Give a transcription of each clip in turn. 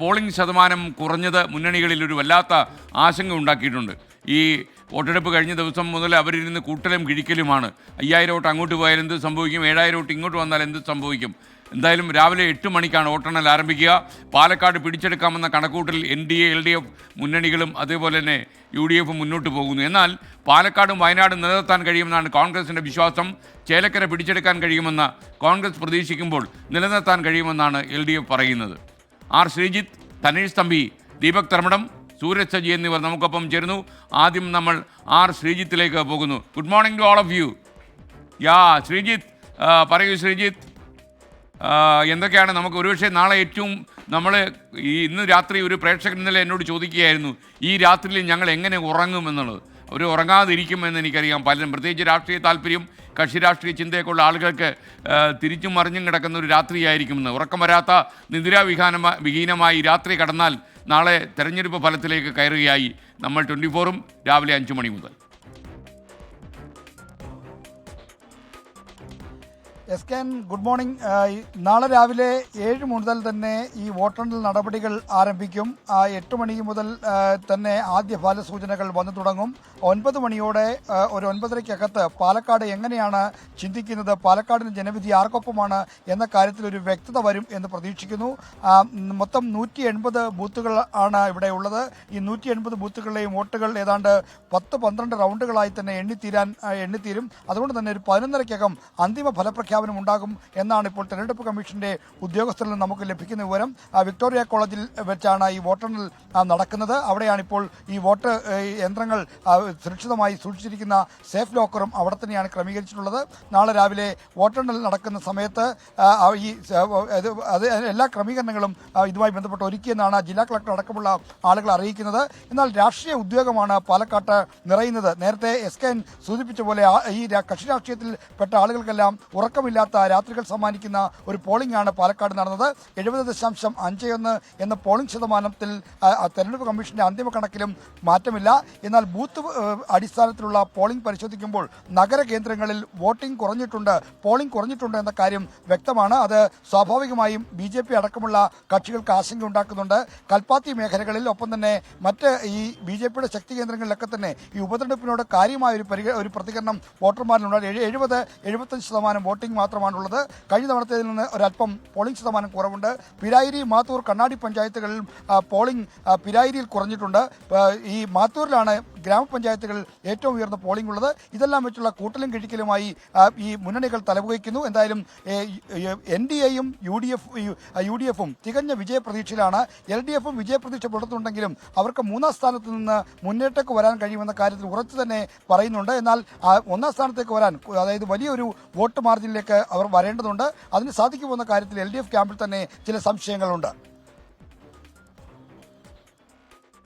Polling ശതമാനം കുറഞ്ഞത് മുന്നണികളിൽ ഒരു വല്ലാത്ത ആശങ്ക ഉണ്ടാക്കിയിട്ടുണ്ട്. ഈ വോട്ടെടുപ്പ് കഴിഞ്ഞ ദിവസം മുതൽ അവരിരുന്ന് കൂട്ടലും കിഴിക്കലുമാണ്. അയ്യായിരം വോട്ട് അങ്ങോട്ട് പോയാൽ എന്ത് സംഭവിക്കും? ഏഴായിരം വോട്ട് ഇങ്ങോട്ട് വന്നാൽ എന്ത് സംഭവിക്കും? എന്തായാലും രാവിലെ എട്ട് മണിക്കാണ് വോട്ടെണ്ണൽ ആരംഭിക്കുക. പാലക്കാട് പിടിച്ചെടുക്കാമെന്ന കണക്കൂട്ടിൽ N D A L D F മുന്നണികളും അതേപോലെ തന്നെ യു ഡി എഫ് മുന്നോട്ട് പോകുന്നു. എന്നാൽ പാലക്കാടും വയനാടും നിലനിർത്താൻ കഴിയുമെന്നാണ് കോൺഗ്രസിന്റെ വിശ്വാസം. ചേലക്കര പിടിച്ചെടുക്കാൻ കഴിയുമെന്ന് കോൺഗ്രസ് പ്രതീക്ഷിക്കുമ്പോൾ നിലനിർത്താൻ കഴിയുമെന്നാണ് എൽ പറയുന്നത്. ആർ ശ്രീജിത്ത് തനീഷ് തമ്പി ദീപക് തർമ്മടം സൂരജ് സജി എന്നിവർ നമുക്കൊപ്പം ചേരുന്നു. ആദ്യം നമ്മൾ ആർ ശ്രീജിത്തിലേക്ക് പോകുന്നു. Good morning to all of you. Yeah Sreejith പറയൂ ശ്രീജിത്ത്. എന്തൊക്കെയാണ് നമുക്ക് ഒരുപക്ഷെ നാളെ ഏറ്റവും നമ്മൾ ഈ ഇന്ന് രാത്രി ഒരു പ്രേക്ഷകൻ ഇന്നലെ എന്നോട് ചോദിക്കുകയായിരുന്നു ഈ രാത്രിയിൽ ഞങ്ങൾ എങ്ങനെ ഉറങ്ങും എന്നുള്ളത് അവർ ഉറങ്ങാതിരിക്കുമെന്ന് എനിക്കറിയാം. പലരും പ്രത്യേകിച്ച് രാഷ്ട്രീയ താല്പര്യം കക്ഷി രാഷ്ട്രീയ ചിന്തയൊക്കെയുള്ള ആളുകൾക്ക് തിരിച്ചും മറിഞ്ഞും കിടക്കുന്ന ഒരു രാത്രിയായിരിക്കുമെന്ന് ഉറക്കം വരാത്ത നിദ്രാവിഹാനമ വിഹീനമായി രാത്രി കടന്നാൽ നാളെ തെരഞ്ഞെടുപ്പ് ഫലത്തിലേക്ക് കയറുകയായി നമ്മൾ ട്വന്റി ഫോറും രാവിലെ അഞ്ച് മണി മുതൽ. എസ് കെ ഗുഡ് മോർണിംഗ് നാളെ രാവിലെ ഏഴ് മുതൽ തന്നെ ഈ വോട്ടെണ്ണൽ നടപടികൾ ആരംഭിക്കും. എട്ട് മണി മുതൽ തന്നെ ആദ്യ ഫലസൂചനകൾ വന്നു തുടങ്ങും. ഒൻപത് മണിയോടെ ഒരു ഒൻപതരയ്ക്കകത്ത് പാലക്കാട് എങ്ങനെയാണ് ചിന്തിക്കുന്നത്? പാലക്കാടിന് ജനവിധി ആർക്കൊപ്പമാണ് എന്ന കാര്യത്തിൽ ഒരു വ്യക്തത വരും എന്ന് പ്രതീക്ഷിക്കുന്നു. മൊത്തം നൂറ്റി എൺപത് ബൂത്തുകൾ ആണ് ഇവിടെ ഉള്ളത്. ഈ നൂറ്റി എൺപത് ബൂത്തുകളിലെയും വോട്ടുകൾ ഏതാണ്ട് പത്ത് പന്ത്രണ്ട് റൗണ്ടുകളായി തന്നെ എണ്ണിത്തീരാൻ എണ്ണിത്തീരും. അതുകൊണ്ട് തന്നെ ഒരു പതിനൊന്നരയ്ക്കകം അന്തിമ ഫലപ്രഖ്യാപനം ഉണ്ടാകും എന്നാണ് ഇപ്പോൾ തെരഞ്ഞെടുപ്പ് കമ്മീഷന്റെ ഉദ്യോഗസ്ഥരിൽ നിന്ന് നമുക്ക് ലഭിക്കുന്ന വിവരം. വിക്ടോറിയ കോളേജിൽ വെച്ചാണ് ഈ വോട്ടെണ്ണൽ നടക്കുന്നത്. അവിടെയാണ് ഇപ്പോൾ ഈ വോട്ട് യന്ത്രങ്ങൾ സുരക്ഷിതമായി സൂക്ഷിച്ചിരിക്കുന്ന സേഫ് ലോക്കറും അവിടെ തന്നെയാണ് ക്രമീകരിച്ചിട്ടുള്ളത്. നാളെ രാവിലെ വോട്ടെണ്ണൽ നടക്കുന്ന സമയത്ത് ഈ അത് എല്ലാ ക്രമീകരണങ്ങളും ഇതുമായി ബന്ധപ്പെട്ട് ഒരുക്കിയെന്നാണ് ജില്ലാ കളക്ടർ അടക്കമുള്ള ആളുകൾ അറിയിക്കുന്നത്. എന്നാൽ രാഷ്ട്രീയ ഉദ്യോഗമാണ് പാലക്കാട്ട് നിറയുന്നത്. നേരത്തെ എസ് കെ സൂചിപ്പിച്ച പോലെ ഈ കക്ഷി രാഷ്ട്രീയത്തിൽ പെട്ട ആളുകൾക്കെല്ലാം ഉറക്കമില്ലാത്ത രാത്രികൾ സമ്മാനിക്കുന്ന ഒരു പോളിംഗ് ആണ് പാലക്കാട് നടന്നത്. എഴുപത് ദശാംശം അഞ്ച് ഒന്ന് എന്ന പോളിംഗ് ശതമാനത്തിൽ തെരഞ്ഞെടുപ്പ് കമ്മീഷന്റെ അന്തിമ കണക്കിലും മാറ്റമില്ല. എന്നാൽ ബൂത്ത് അടിസ്ഥാനത്തിലുള്ള പോളിംഗ് പരിശോധിക്കുമ്പോൾ നഗര കേന്ദ്രങ്ങളിൽ വോട്ടിംഗ് കുറഞ്ഞിട്ടുണ്ട് പോളിംഗ് കുറഞ്ഞിട്ടുണ്ട് എന്ന കാര്യം വ്യക്തമാണ്. അത് സ്വാഭാവികമായും ബി ജെ പി അടക്കമുള്ള കക്ഷികൾക്ക് ആശങ്ക ഉണ്ടാക്കുന്നുണ്ട്. കൽപ്പാത്തി മേഖലകളിൽ ഒപ്പം തന്നെ മറ്റ് ഈ ബി ജെ പിയുടെ ശക്തി കേന്ദ്രങ്ങളിലൊക്കെ തന്നെ ഈ ഉപതെരഞ്ഞെടുപ്പിനോട് കാര്യമായ ഒരു ഒരു പ്രതികരണം വോട്ടർമാരിൽ എഴു- എഴുപത് എഴുപത്തഞ്ച് ശതമാനം വോട്ടിംഗ് മാത്രമാണുള്ളത്. കഴിഞ്ഞ തവണത്തേതിൽ നിന്ന് ഒരല്പം പോളിംഗ് ശതമാനം കുറവുണ്ട്. പിരായിരി മാത്തൂർ കണ്ണാടി പഞ്ചായത്തുകളിൽ പോളിംഗ് പിരായിരിയിൽ കുറഞ്ഞിട്ടുണ്ട്. ഈ മാത്തൂരിലാണ് ഗ്രാമപഞ്ചായത്തുകൾ ഏറ്റവും ഉയർന്ന പോളിംഗ് ഉള്ളത്. ഇതെല്ലാം വെച്ചുള്ള കൂട്ടലും കിഴിക്കലുമായി ഈ മുന്നണികൾ തലപുകയ്ക്കുന്നു എന്തായാലും എൻ ഡി എയും U D F U D എഫും തികഞ്ഞ വിജയപ്രതീക്ഷയിലാണ്. എൽ ഡി എഫും വിജയപ്രതീക്ഷ പുലർത്തുന്നുണ്ടെങ്കിലും അവർക്ക് മൂന്നാം സ്ഥാനത്ത് നിന്ന് മുന്നേറ്റക്ക് വരാൻ കഴിയുമെന്ന കാര്യത്തിൽ ഉറച്ചു തന്നെ പറയുന്നുണ്ട്. എന്നാൽ ഒന്നാം സ്ഥാനത്തേക്ക് വരാൻ അതായത് വലിയൊരു വോട്ട് മാർജിനിലേക്ക് അവർ വരേണ്ടതുണ്ട്. അതിന് സാധിക്കുമെന്ന കാര്യത്തിൽ എൽ ഡി എഫ് ക്യാമ്പിൽ തന്നെ ചില സംശയങ്ങളുണ്ട്.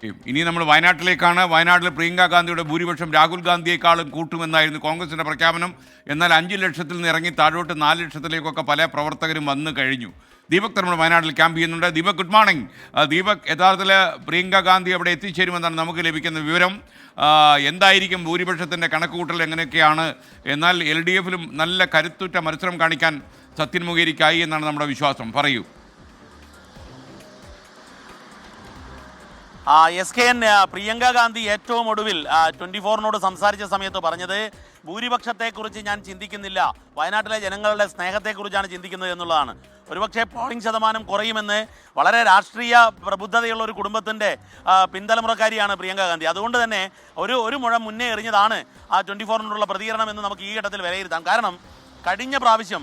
ഇനി നമ്മൾ വയനാട്ടിലേക്കാണ്. വയനാട്ടിൽ പ്രിയങ്ക ഗാന്ധിയുടെ ഭൂരിപക്ഷം രാഹുൽ ഗാന്ധിയെക്കാളും കൂട്ടുമെന്നായിരുന്നു കോൺഗ്രസിന്റെ പ്രഖ്യാപനം. എന്നാൽ അഞ്ച് ലക്ഷത്തിൽ നിന്ന് ഇറങ്ങി താഴോട്ട് നാല് ലക്ഷത്തിലേക്കൊക്കെ പല പ്രവർത്തകരും വന്നു കഴിഞ്ഞു. ദീപക് നമ്മൾ വയനാട്ടിൽ ക്യാമ്പ് ചെയ്യുന്നുണ്ട്. Deepak good morning. ദീപക് യഥാർത്ഥത്തിൽ പ്രിയങ്ക ഗാന്ധി അവിടെ എത്തിച്ചേരുമെന്നാണ് നമുക്ക് ലഭിക്കുന്ന വിവരം. എന്തായിരിക്കും ഭൂരിപക്ഷത്തിന്റെ കണക്കുകൂട്ടൽ എങ്ങനെയൊക്കെയാണ്? എന്നാൽ എൽ ഡി എഫിലും നല്ല കരുത്തുറ്റ മത്സരം കാണിക്കാൻ സത്യൻ മുഖേരിക്കായി എന്നാണ് നമ്മുടെ വിശ്വാസം. പറയൂ. S K N Priyanka Gandhi ഏറ്റവും ഒടുവിൽ ട്വന്റി ഫോറിനോട് സംസാരിച്ച സമയത്ത് പറഞ്ഞത് ഭൂരിപക്ഷത്തെക്കുറിച്ച് ഞാൻ ചിന്തിക്കുന്നില്ല. വയനാട്ടിലെ ജനങ്ങളുടെ സ്നേഹത്തെക്കുറിച്ചാണ് ചിന്തിക്കുന്നത് എന്നുള്ളതാണ്. ഒരുപക്ഷെ പോളിംഗ് ശതമാനം കുറയുമെന്ന് വളരെ രാഷ്ട്രീയ പ്രബുദ്ധതയുള്ള ഒരു കുടുംബത്തിന്റെ പിന്തലമുറക്കാരിയാണ് പ്രിയങ്ക ഗാന്ധി. അതുകൊണ്ട് തന്നെ ഒരു ഒരു മുഴം മുന്നേ എറിഞ്ഞതാണ് ആ ട്വന്റി ഫോറിനോടുള്ള പ്രതികരണം എന്ന് നമുക്ക് ഈ ഘട്ടത്തിൽ വിലയിരുത്താം. കാരണം കഴിഞ്ഞ പ്രാവശ്യം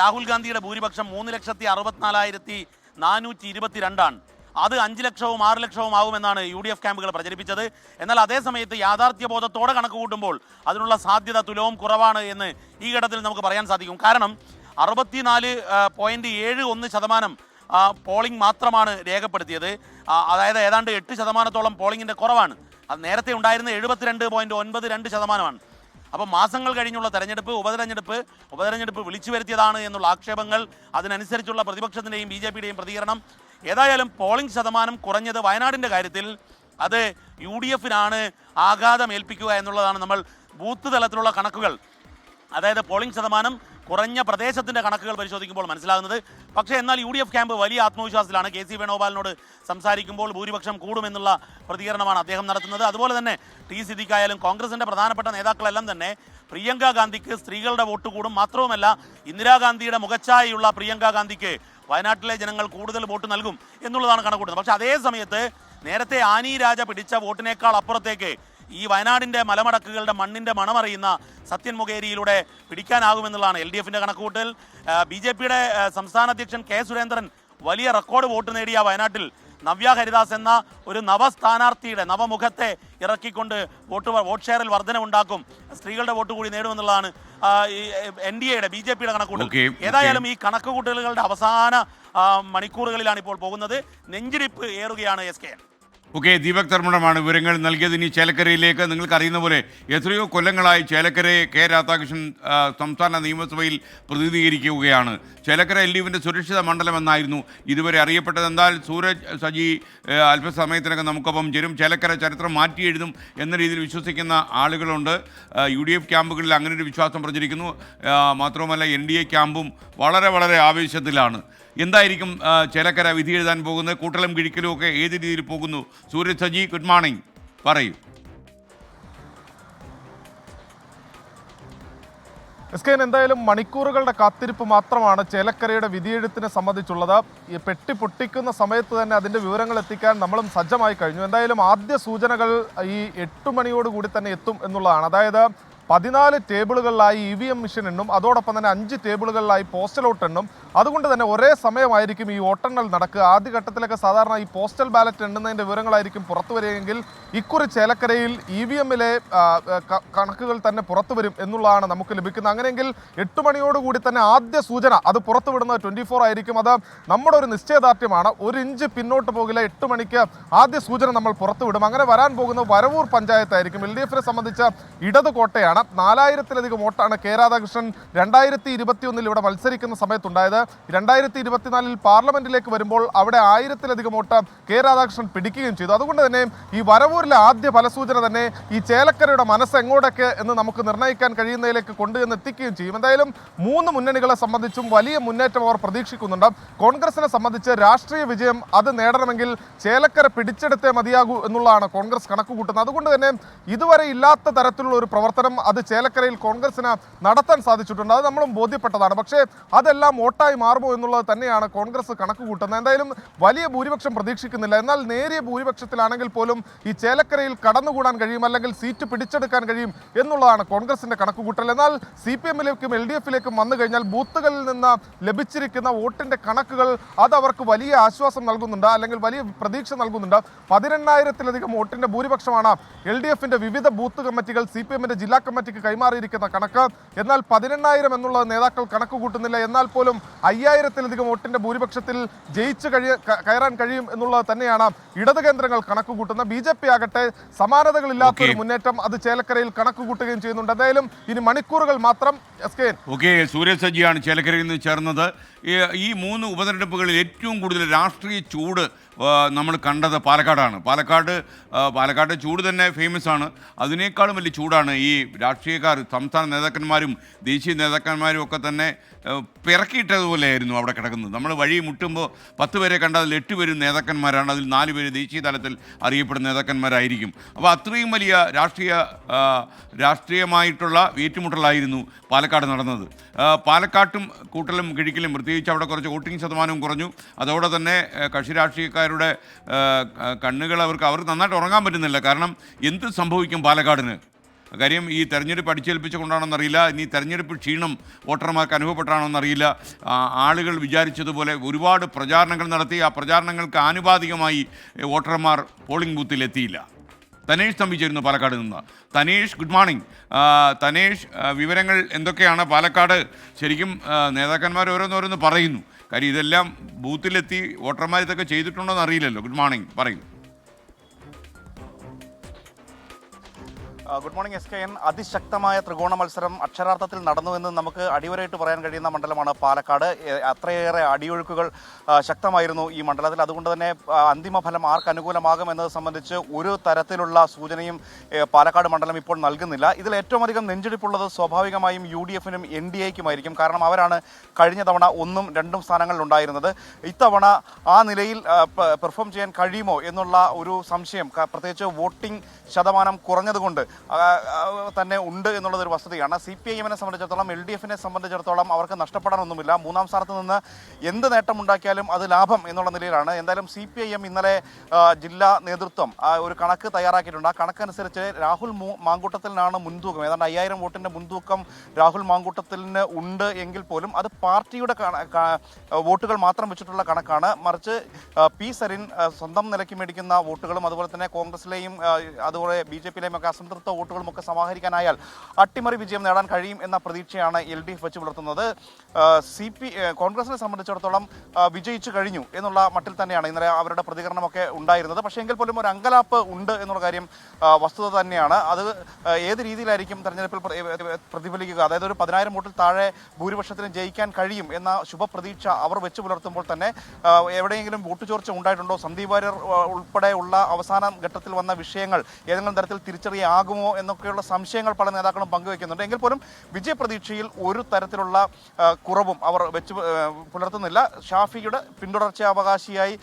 രാഹുൽ ഗാന്ധിയുടെ ഭൂരിപക്ഷം മൂന്ന് ലക്ഷത്തി അറുപത്തിനാലായിരത്തി നാനൂറ്റി ഇരുപത്തിരണ്ടാണ്. അത് അഞ്ച് ലക്ഷവും ആറ് ലക്ഷവും ആകുമെന്നാണ് യു ഡി എഫ് ക്യാമ്പുകൾ പ്രചരിപ്പിച്ചത്. എന്നാൽ അതേസമയത്ത് യാഥാർത്ഥ്യബോധത്തോടെ കണക്ക് കൂട്ടുമ്പോൾ അതിനുള്ള സാധ്യത തുലവും കുറവാണ് എന്ന് ഈ ഘട്ടത്തിൽ നമുക്ക് പറയാൻ സാധിക്കും. കാരണം അറുപത്തിനാല് പോയിന്റ് ഏഴ് ഒന്ന് ശതമാനം പോളിംഗ് മാത്രമാണ് രേഖപ്പെടുത്തിയത്. അതായത് ഏതാണ്ട് എട്ട് ശതമാനത്തോളം പോളിംഗിന്റെ കുറവാണ്. അത് നേരത്തെ ഉണ്ടായിരുന്ന എഴുപത്തിരണ്ട് പോയിന്റ് ഒൻപത് രണ്ട് ശതമാനമാണ്. അപ്പോൾ മാസങ്ങൾ കഴിഞ്ഞുള്ള തെരഞ്ഞെടുപ്പ് ഉപതെരഞ്ഞെടുപ്പ് ഉപതെരഞ്ഞെടുപ്പ് വിളിച്ചു വരുത്തിയതാണ് എന്നുള്ള ആക്ഷേപങ്ങൾ അതിനനുസരിച്ചുള്ള പ്രതിപക്ഷത്തിന്റെയും ബി ജെ പിയുടെയും പ്രതികരണം ഏതായാലും പോളിംഗ് ശതമാനം കുറഞ്ഞത് വയനാടിന്റെ കാര്യത്തിൽ അത് യു ഡി എഫിനാണ് ആഘാതം ഏൽപ്പിക്കുക എന്നുള്ളതാണ് നമ്മൾ ബൂത്ത് തലത്തിലുള്ള കണക്കുകൾ. അതായത് പോളിംഗ് ശതമാനം കുറഞ്ഞ പ്രദേശത്തിന്റെ കണക്കുകൾ പരിശോധിക്കുമ്പോൾ മനസ്സിലാകുന്നത്. പക്ഷേ എന്നാൽ യു ഡി എഫ് ക്യാമ്പ് വലിയ ആത്മവിശ്വാസത്തിലാണ്. കെ സി വേണുഗോപാലിനോട് സംസാരിക്കുമ്പോൾ ഭൂരിപക്ഷം കൂടുമെന്നുള്ള പ്രതികരണമാണ് അദ്ദേഹം നടത്തുന്നത്. അതുപോലെ തന്നെ ടി സിദ്ദിഖായാലും കോൺഗ്രസിന്റെ പ്രധാനപ്പെട്ട നേതാക്കളെല്ലാം തന്നെ പ്രിയങ്ക ഗാന്ധിക്ക് സ്ത്രീകളുടെ വോട്ട് കൂടും. മാത്രവുമല്ല ഇന്ദിരാഗാന്ധിയുടെ മുഖച്ഛായയുള്ള പ്രിയങ്ക ഗാന്ധിക്ക് വയനാട്ടിലെ ജനങ്ങൾ കൂടുതൽ വോട്ട് നൽകും എന്നുള്ളതാണ് കണക്കൂട്ടുന്നത്. പക്ഷേ അതേ സമയത്ത് നേരത്തെ ആനി രാജ പിടിച്ച വോട്ടിനേക്കാൾ അപ്പുറത്തേക്ക് ഈ വയനാടിന്റെ മലമടക്കുകളുടെ മണ്ണിന്റെ മണമറിയുന്ന സത്യൻ മുഖേരിയിലൂടെ പിടിക്കാനാകുമെന്നുള്ളതാണ് എൽ ഡി എഫിന്റെ കണക്കുകൂട്ടൽ ബി ജെ പിയുടെ സംസ്ഥാന അധ്യക്ഷൻ കെ സുരേന്ദ്രൻ വലിയ റെക്കോർഡ് വോട്ട് നേടിയ വയനാട്ടിൽ നവ്യ ഹരിദാസ് എന്ന ഒരു നവ സ്ഥാനാർത്ഥിയുടെ നവമുഖത്തെ ഇറക്കിക്കൊണ്ട് വോട്ട് വോട്ട് ഷെയറിൽ വർധനമുണ്ടാക്കും സ്ത്രീകളുടെ വോട്ട് കൂടി നേടുമെന്നുള്ളതാണ് എൻ ഡി എയുടെ ബി ജെ പിയുടെ കണക്കുകൂട്ടൽ. ഏതായാലും ഈ കണക്കുകൂട്ടലുകളുടെ അവസാന മണിക്കൂറുകളിലാണ് ഇപ്പോൾ പോകുന്നത്. നെഞ്ചിടിപ്പ് ഏറുകയാണ് എസ് കെ. ഓക്കെ ദീപക് ധർമ്മടമാണ് വിവരങ്ങൾ നൽകിയത്. ഇനി ചേലക്കരയിലേക്ക് നിങ്ങൾക്ക് അറിയുന്ന പോലെ എത്രയോ കൊല്ലങ്ങളായി ചേലക്കരയെ കെ രാധാകൃഷ്ണൻ സംസ്ഥാന നിയമസഭയിൽ പ്രതിനിധീകരിക്കുകയാണ്. ചേലക്കര എൽ ഡിഎഫിന്റെ സുരക്ഷിത മണ്ഡലം എന്നായിരുന്നു ഇതുവരെ അറിയപ്പെട്ടത്. എന്നാൽ സൂരജ് സജി അല്പസമയത്തിനകം നമുക്കൊപ്പം ചേരും ചേലക്കര ചരിത്രം മാറ്റി എഴുതും എന്ന രീതിയിൽ വിശ്വസിക്കുന്ന ആളുകളുണ്ട്. യു ഡി എഫ് ക്യാമ്പുകളിൽ അങ്ങനെ ഒരു വിശ്വാസം പ്രചരിക്കുന്നു. മാത്രവുമല്ല എൻ ഡി എ ക്യാമ്പും വളരെ വളരെ ആവേശത്തിലാണ്. എന്തായിരിക്കും ചേലക്കര വിധി എഴുതാൻ പോകുന്നത്? കൂട്ടലും കിഴിക്കലും ഒക്കെ ഏത് രീതിയിൽ പോകുന്നു? സൂര്യ സജി ഗുഡ് മോർണിംഗ് പറയൂ. എസ് കെ എന്തായാലും മണിക്കൂറുകളുടെ കാത്തിരിപ്പ് മാത്രമാണ് ചേലക്കരയുടെ വിധിയെഴുത്തിനെ സംബന്ധിച്ചുള്ളത്. ഈ പെട്ടി പൊട്ടിക്കുന്ന സമയത്ത് തന്നെ അതിന്റെ വിവരങ്ങൾ എത്തിക്കാൻ നമ്മളും സജ്ജമായി കഴിഞ്ഞു. എന്തായാലും ആദ്യ സൂചനകൾ ഈ എട്ട് മണിയോടുകൂടി തന്നെ എത്തും എന്നുള്ളതാണ്. അതായത് പതിനാല് ടേബിളുകളിലായി ഇ വി എം മെഷീൻ എണ്ണും അതോടൊപ്പം തന്നെ അഞ്ച് ടേബിളുകളിലായി പോസ്റ്റൽ വോട്ട് എണ്ണും. അതുകൊണ്ട് തന്നെ ഒരേ സമയമായിരിക്കും ഈ വോട്ടെണ്ണൽ നടക്കുക. ആദ്യഘട്ടത്തിലൊക്കെ സാധാരണ ഈ പോസ്റ്റൽ ബാലറ്റ് എണ്ണുന്നതിന്റെ വിവരങ്ങളായിരിക്കും പുറത്തു വരികയെങ്കിൽ ഇക്കുറി ചേലക്കരയിൽ ഇ വി എമ്മിലെ കണക്കുകൾ തന്നെ പുറത്തു വരും എന്നുള്ളതാണ് നമുക്ക് ലഭിക്കുന്നത്. അങ്ങനെയെങ്കിൽ എട്ട് മണിയോടുകൂടി തന്നെ ആദ്യ സൂചന അത് പുറത്തുവിടുന്നത് ട്വന്റി ഫോർ ആയിരിക്കും. അത് നമ്മുടെ ഒരു നിശ്ചയദാർഢ്യമാണ്. ഒരു ഇഞ്ച് പിന്നോട്ട് പോകില്ല എട്ട് മണിക്ക് ആദ്യ സൂചന നമ്മൾ പുറത്തുവിടും അങ്ങനെ വരാൻ പോകുന്ന വരവൂർ പഞ്ചായത്തായിരിക്കും. എൽ ഡി എഫിനെ സംബന്ധിച്ച് ഇടത് കോട്ടയാണ് നാലായിരത്തിലധികം വോട്ടാണ് കെ രാധാകൃഷ്ണൻ രണ്ടായിരത്തി ഇരുപത്തിയൊന്നിൽ ഇവിടെ മത്സരിക്കുന്ന സമയത്തുണ്ടായത്. രണ്ടായിരത്തി ഇരുപത്തിനാലിൽ പാർലമെന്റിലേക്ക് വരുമ്പോൾ അവിടെ ആയിരത്തിലധികം വോട്ട് കെ രാധാകൃഷ്ണൻ പിടിക്കുകയും ചെയ്തു. അതുകൊണ്ട് തന്നെ ഈ വരവൂരിലെ ആദ്യ ഫലസൂചന തന്നെ ഈ ചേലക്കരയുടെ മനസ്സ് എങ്ങോട്ടൊക്കെ എന്ന് നമുക്ക് നിർണയിക്കാൻ കഴിയുന്നതിലേക്ക് കൊണ്ടുചെന്ന് എത്തിക്കുകയും ചെയ്യും. എന്തായാലും മൂന്ന് മുന്നണികളെ സംബന്ധിച്ചും വലിയ മുന്നേറ്റം അവർ പ്രതീക്ഷിക്കുന്നുണ്ട്. കോൺഗ്രസിനെ സംബന്ധിച്ച് രാഷ്ട്രീയ വിജയം അത് നേടണമെങ്കിൽ ചേലക്കര പിടിച്ചെടുത്തേ മതിയാകൂ എന്നുള്ളതാണ് കോൺഗ്രസ് കണക്കുകൂട്ടുന്നത്. അതുകൊണ്ട് തന്നെ ഇതുവരെ ഇല്ലാത്ത തരത്തിലുള്ള ഒരു പ്രവർത്തനം അത് ചേലക്കരയിൽ കോൺഗ്രസിന് നടത്താൻ സാധിച്ചിട്ടുണ്ട്. അത് നമ്മളും ബോധ്യപ്പെട്ടതാണ്. പക്ഷേ അതെല്ലാം വോട്ടായി മാറുമോ എന്നുള്ളത് തന്നെയാണ് കോൺഗ്രസ് കണക്ക് കൂട്ടുന്നത്. എന്തായാലും വലിയ ഭൂരിപക്ഷം പ്രതീക്ഷിക്കുന്നില്ല. എന്നാൽ നേരിയ ഭൂരിപക്ഷത്തിലാണെങ്കിൽ പോലും ഈ ചേലക്കരയിൽ കടന്നുകൂടാൻ കഴിയും അല്ലെങ്കിൽ സീറ്റ് പിടിച്ചെടുക്കാൻ കഴിയും എന്നുള്ളതാണ് കോൺഗ്രസിന്റെ കണക്കുകൂട്ടൽ എന്നാൽ സി പി എമ്മിലേക്കും എൽ ഡി എഫിലേക്കും വന്നു കഴിഞ്ഞാൽ ബൂത്തുകളിൽ നിന്ന് ലഭിച്ചിരിക്കുന്ന വോട്ടിന്റെ കണക്കുകൾ അത് അവർക്ക് വലിയ ആശ്വാസം നൽകുന്നുണ്ട് അല്ലെങ്കിൽ വലിയ പ്രതീക്ഷ നൽകുന്നുണ്ട്. പതിനെണ്ണായിരത്തിലധികം വോട്ടിന്റെ ഭൂരിപക്ഷമാണ് എൽ ഡി എഫിന്റെ വിവിധ ബൂത്ത് കമ്മിറ്റികൾ സി പി എമ്മിന്റെ ജില്ലാ കമ്മിറ്റിക്ക് കൈമാറിയിരിക്കുന്ന കണക്ക്. എന്നാൽ പതിനെണ്ണായിരം എന്നുള്ളത് നേതാക്കൾ കണക്ക് കൂട്ടുന്നില്ല. എന്നാൽ പോലും അയ്യായിരത്തിലധികം വോട്ടിന്റെ ഭൂരിപക്ഷത്തിൽ ജയിച്ചു കഴിയ കയറാൻ കഴിയും എന്നുള്ളത് തന്നെയാണ് ഇടത് കേന്ദ്രങ്ങൾ കണക്ക് കൂട്ടുന്നത്. ബി ജെ പി ആകട്ടെ സമാനതകളില്ലാത്ത ഒരു മുന്നേറ്റം അത് ചേലക്കരയിൽ കണക്ക് കൂട്ടുകയും ചെയ്യുന്നുണ്ട്. എന്തായാലും ഇനി മണിക്കൂറുകൾ മാത്രം എസ് കെ. ഓക്കെ സജിയാണ് ചേലക്കരയിൽ നിന്ന് ചേർന്നത്. ഈ- മൂന്ന് ഉപതെരഞ്ഞെടുപ്പുകളിൽ ഏറ്റവും കൂടുതൽ രാഷ്ട്രീയ ചൂട് നമ്മൾ കണ്ടത് പാലക്കാടാണ്. പാലക്കാട് പാലക്കാട് ചൂട് തന്നെ ഫേമസ് ആണ്. അതിനേക്കാളും വലിയ ചൂടാണ് ഈ രാഷ്ട്രീയക്കാർ സംസ്ഥാന നേതാക്കന്മാരും ദേശീയ നേതാക്കന്മാരും ഒക്കെ തന്നെ പിറക്കിയിട്ടതുപോലെയായിരുന്നു അവിടെ കിടക്കുന്നത്. നമ്മൾ വഴി മുട്ടുമ്പോൾ പത്ത് പേരെ കണ്ടാൽ അതിൽ എട്ട് പേരും നേതാക്കന്മാരാണ്. അതിൽ നാല് പേര് ദേശീയ തലത്തിൽ അറിയപ്പെടുന്ന നേതാക്കന്മാരായിരിക്കും. അപ്പോൾ അത്രയും വലിയ രാഷ്ട്രീയ രാഷ്ട്രീയമായിട്ടുള്ള ഏറ്റുമുട്ടലായിരുന്നു പാലക്കാട് നടന്നത്. പാലക്കാട്ടും കൂട്ടലും കിഴിക്കലും പ്രത്യേകിച്ച് അവിടെ കുറച്ച് വോട്ടിംഗ് ശതമാനവും കുറഞ്ഞു. അതോടെ തന്നെ കക്ഷി രാഷ്ട്രീയക്കാരുടെ കണ്ണുകൾ അവർക്ക് അവർക്ക് നന്നായിട്ട് ഉറങ്ങാൻ പറ്റുന്നില്ല. കാരണം എന്ത് സംഭവിക്കും പാലക്കാടിന്? കാര്യം ഈ തെരഞ്ഞെടുപ്പ് അടിച്ചേൽപ്പിച്ചുകൊണ്ടാണെന്നറിയില്ല. ഇനി തെരഞ്ഞെടുപ്പ് ക്ഷീണം വോട്ടർമാർക്ക് അനുഭവപ്പെട്ടാണോ എന്നറിയില്ല ആളുകൾ വിചാരിച്ചതുപോലെ ഒരുപാട് പ്രചാരണങ്ങൾ നടത്തി. ആ പ്രചാരണങ്ങൾക്ക് ആനുപാതികമായി വോട്ടർമാർ പോളിംഗ് ബൂത്തിൽ എത്തിയില്ല തനേഷ് സ്തംഭിച്ചിരുന്നു പാലക്കാട് നിന്ന്. Thanesh good morning. തനേഷ് വിവരങ്ങൾ എന്തൊക്കെയാണ്? പാലക്കാട് ശരിക്കും നേതാക്കന്മാർ ഓരോന്നോരോന്ന് പറയുന്നു. കാര്യം ഇതെല്ലാം ബൂത്തിലെത്തി വോട്ടർമാർ ഇതൊക്കെ ചെയ്തിട്ടുണ്ടോ എന്ന് അറിയില്ലല്ലോ ഗുഡ് മോർണിംഗ്. പറയൂ. Good morning S K N അതിശക്തമായ ത്രികോണ മത്സരം അക്ഷരാർത്ഥത്തിൽ നടന്നുവെന്ന് നമുക്ക് അടിവരായിട്ട് പറയാൻ കഴിയുന്ന മണ്ഡലമാണ് പാലക്കാട്. അത്രയേറെ അടിയൊഴുക്കുകൾ ശക്തമായിരുന്നു ഈ മണ്ഡലത്തിൽ. അതുകൊണ്ട് തന്നെ അന്തിമ ഫലം ആർക്ക് അനുകൂലമാകും എന്നത് സംബന്ധിച്ച് ഒരു തരത്തിലുള്ള സൂചനയും പാലക്കാട് മണ്ഡലം ഇപ്പോൾ നൽകുന്നില്ല. ഇതിൽ ഏറ്റവും അധികം നെഞ്ചിടിപ്പുള്ളത് സ്വാഭാവികമായും യു ഡി എഫിനും എൻ ഡി എക്കുമായിരിക്കും കാരണം അവരാണ് കഴിഞ്ഞ തവണ ഒന്നും രണ്ടും സ്ഥാനങ്ങളിൽ ഉണ്ടായിരുന്നത്. ഇത്തവണ ആ നിലയിൽ പെർഫോം ചെയ്യാൻ കഴിയുമോ എന്നുള്ള ഒരു സംശയം പ്രത്യേകിച്ച് വോട്ടിംഗ് ശതമാനം കുറഞ്ഞതുകൊണ്ട് തന്നെ ഉണ്ട് എന്നുള്ളത് ഒരു വസ്തുതയാണ്. സി പി ഐ എമ്മിനെ സംബന്ധിച്ചിടത്തോളം എൽ ഡി എഫിനെ സംബന്ധിച്ചിടത്തോളം അവർക്ക് നഷ്ടപ്പെടാനൊന്നുമില്ല. മൂന്നാം സ്ഥാനത്ത് നിന്ന് എന്ത് നേട്ടം ഉണ്ടാക്കിയാലും അത് ലാഭം എന്നുള്ള നിലയിലാണ്. എന്തായാലും സി പി ഐ എം ഇന്നലെ ജില്ലാ നേതൃത്വം ഒരു കണക്ക് തയ്യാറാക്കിയിട്ടുണ്ട്. ആ കണക്കനുസരിച്ച് രാഹുൽ മാങ്കൂട്ടത്തിനാണ് മുൻതൂക്കം. ഏതാണ്ട് അയ്യായിരം വോട്ടിന്റെ മുൻതൂക്കം രാഹുൽ മാങ്കൂട്ടത്തിന് ഉണ്ട് എങ്കിൽ പോലും അത് പാർട്ടിയുടെ വോട്ടുകൾ മാത്രം വെച്ചിട്ടുള്ള കണക്കാണ്. മറിച്ച് പി സരിൻ സ്വന്തം നിലയ്ക്ക് മേടിക്കുന്ന വോട്ടുകളും അതുപോലെ തന്നെ കോൺഗ്രസിലെയും അതുപോലെ ബി ജെ പിയിലെയും ഒക്കെ അസംതൃപ്ത വോട്ടുകളും ഒക്കെ സമാഹരിക്കാനായാൽ അട്ടിമറി വിജയം നേടാൻ കഴിയും എന്ന പ്രതീക്ഷയാണ് എൽ ഡി എഫ് വെച്ച് പുലർത്തുന്നത്. സി പി കോൺഗ്രസിനെ സംബന്ധിച്ചിടത്തോളം വിജയിച്ചു കഴിഞ്ഞു എന്നുള്ള മട്ടിൽ തന്നെയാണ് ഇന്നലെ അവരുടെ പ്രതികരണമൊക്കെ ഉണ്ടായിരുന്നത്. പക്ഷേ എങ്കിൽ പോലും ഒരു അങ്കലാപ്പ് ഉണ്ട് എന്നുള്ള കാര്യം വസ്തുത തന്നെയാണ്. അത് ഏത് രീതിയിലായിരിക്കും തെരഞ്ഞെടുപ്പിൽ പ്രതിഫലിക്കുക? അതായത് ഒരു പതിനായിരം വോട്ടിൽ താഴെ ഭൂരിപക്ഷത്തിന് ജയിക്കാൻ കഴിയും എന്ന ശുഭപ്രതീക്ഷ അവർ വെച്ച് പുലർത്തുമ്പോൾ തന്നെ എവിടെയെങ്കിലും വോട്ട് ചോർച്ച ഉണ്ടായിട്ടുണ്ടോ? സന്ദീപ് വാര്യർ ഉൾപ്പെടെയുള്ള അവസാന ഘട്ടത്തിൽ വന്ന വിഷയങ്ങൾ ഏതെങ്കിലും തരത്തിൽ തിരിച്ചറിയാകുമോ എന്നൊക്കെയുള്ള സംശയങ്ങൾ പല നേതാക്കളും പങ്കുവയ്ക്കുന്നുണ്ട്. എങ്കിൽ പോലും വിജയപ്രതീക്ഷയിൽ ഒരു തരത്തിലുള്ള കുറവും അവർ വെച്ച് പുലർത്തുന്നില്ല. ഷാഫിയുടെ പിന്തുടർച്ചാവകാശിയായി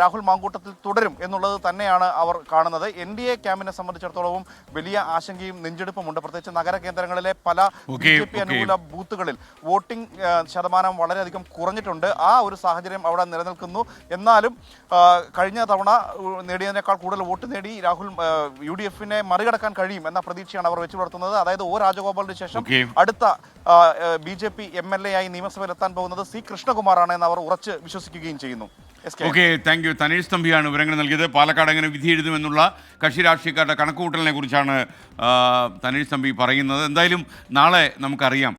രാഹുൽ മാങ്കൂട്ടത്തിൽ തുടരും എന്നുള്ളത് തന്നെയാണ് അവർ കാണുന്നത്. എൻ ഡി എ ക്യാമ്പിനെ സംബന്ധിച്ചിടത്തോളവും വലിയ ആശങ്കയും നെഞ്ചെടുപ്പുമുണ്ട്. പ്രത്യേകിച്ച് നഗര കേന്ദ്രങ്ങളിലെ പല ബി ജെ പി അനുകൂല ബൂത്തുകളിൽ വോട്ടിംഗ് ശതമാനം വളരെയധികം കുറഞ്ഞിട്ടുണ്ട്. ആ ഒരു സാഹചര്യം അവിടെ നിലനിൽക്കുന്നു. എന്നാലും കഴിഞ്ഞ തവണ നേടിയതിനേക്കാൾ കൂടുതൽ വോട്ട് നേടി രാഹുൽ യു ഡി എഫിനെ മറികടക്കാൻ കഴിയും എന്ന പ്രതീക്ഷയാണ് അവർ വെച്ചു പുലർത്തുന്നത്. അതായത് ഒ രാജഗോപാലിന് ശേഷം അടുത്ത B J P M L A ആയി നിയമസഭയിൽ എത്താൻ പോകുന്നത് സി കൃഷ്ണകുമാറാണ് എന്ന് അവർ ഉറച്ച് വിശ്വസിക്കുകയും ചെയ്യുന്നു. ഓക്കെ താങ്ക് യു തനേഷ് തമ്പിയാണ് വിവരങ്ങൾ നൽകിയത്. പാലക്കാട് എങ്ങനെ വിധി എഴുതുമെന്നുള്ള കക്ഷി രാഷ്ട്രീയക്കാരുടെ കണക്കുകൂട്ടലിനെ കുറിച്ചാണ് തനീഷ് തമ്പി പറയുന്നത്. എന്തായാലും നാളെ നമുക്കറിയാം.